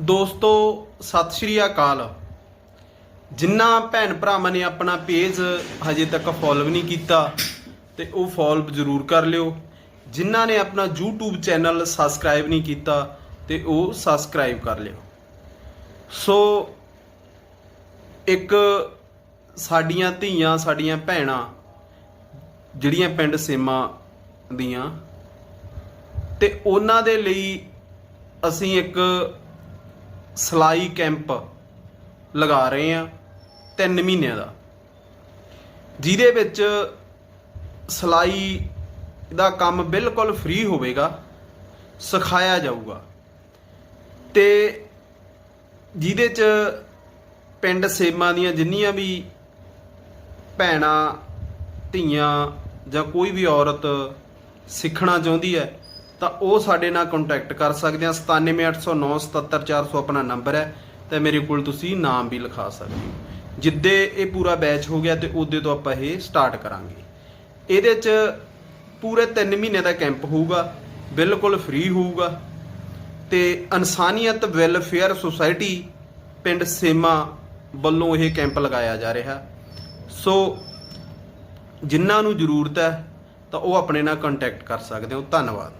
ਦੋਸਤੋ, ਸਤਿ ਸ਼੍ਰੀ ਅਕਾਲ। ਜਿਨ੍ਹਾਂ ਭੈਣ ਭਰਾਵਾਂ ਨੇ ਆਪਣਾ ਪੇਜ ਹਜੇ ਤੱਕ ਫੋਲੋ ਨਹੀਂ ਕੀਤਾ, ਤੇ ਉਹ ਫੋਲੋ ਜ਼ਰੂਰ ਕਰ ਲਿਓ। ਜਿਨ੍ਹਾਂ ਨੇ ਆਪਣਾ YouTube ਚੈਨਲ ਸਬਸਕ੍ਰਾਈਬ ਨਹੀਂ ਕੀਤਾ, ਤੇ ਉਹ ਸਬਸਕ੍ਰਾਈਬ ਕਰ ਲਿਓ। ਸੋ, ਇੱਕ ਸਾਡੀਆਂ ਧੀਆਂ, ਸਾਡੀਆਂ ਭੈਣਾਂ, ਜਿਹੜੀਆਂ ਪਿੰਡ ਸੇਮਾ ਦੀਆਂ, ਤੇ ਉਹਨਾਂ ਦੇ ਲਈ ਅਸੀਂ ਇੱਕ ਸਲਾਈ ਕੈਂਪ ਲਗਾ ਰਹੇ ਹਾਂ 3 ਮਹੀਨਿਆਂ ਦਾ। ਜਿਹਦੇ ਵਿੱਚ ਸਲਾਈ ਦਾ ਕੰਮ ਬਿਲਕੁਲ ਫ੍ਰੀ ਹੋਵੇਗਾ, ਸਿਖਾਇਆ ਜਾਊਗਾ। ਤੇ ਜਿਹਦੇ ਚ ਪਿੰਡ ਸੇਮਾ ਦੀਆਂ ਜਿੰਨੀਆਂ ਵੀ ਭੈਣਾਂ, ਧੀਆਂ ਜਾਂ ਕੋਈ ਵੀ ਔਰਤ ਸਿੱਖਣਾ ਚਾਹੁੰਦੀ ਹੈ ਤਾਂ ਉਹ ਸਾਡੇ ਨਾਲ ਕੰਟੈਕਟ ਕਰ ਸਕਦੇ ਆ। 9780977400 ਆਪਣਾ ਨੰਬਰ ਹੈ ਤੇ ਮੇਰੇ ਕੋਲ ਤੁਸੀਂ ਨਾਮ ਵੀ ਲਿਖਾ ਸਕਦੇ ਹੋ। ਜਿੱਦੇ ਇਹ ਪੂਰਾ ਬੈਚ ਹੋ ਗਿਆ ਤੇ ਉਹਦੇ ਤੋਂ ਆਪਾਂ ਇਹ ਸਟਾਰਟ ਕਰਾਂਗੇ। ਇਹਦੇ 'ਚ ਪੂਰੇ 3 ਮਹੀਨੇ ਦਾ ਕੈਂਪ ਹੋਊਗਾ, ਬਿਲਕੁਲ ਫ੍ਰੀ ਹੋਊਗਾ ਤੇ ਇਨਸਾਨੀਅਤ ਵੈਲਫੇਅਰ ਸੁਸਾਇਟੀ ਪਿੰਡ ਸੇਮਾ ਵੱਲੋਂ ਇਹ ਕੈਂਪ ਲਗਾਇਆ ਜਾ ਰਿਹਾ। ਸੋ ਜਿਨ੍ਹਾਂ ਨੂੰ ਜ਼ਰੂਰਤ ਹੈ ਤਾਂ ਉਹ ਆਪਣੇ ਨਾਲ ਕੰਟੈਕਟ ਕਰ ਸਕਦੇ ਹੋ। ਧੰਨਵਾਦ।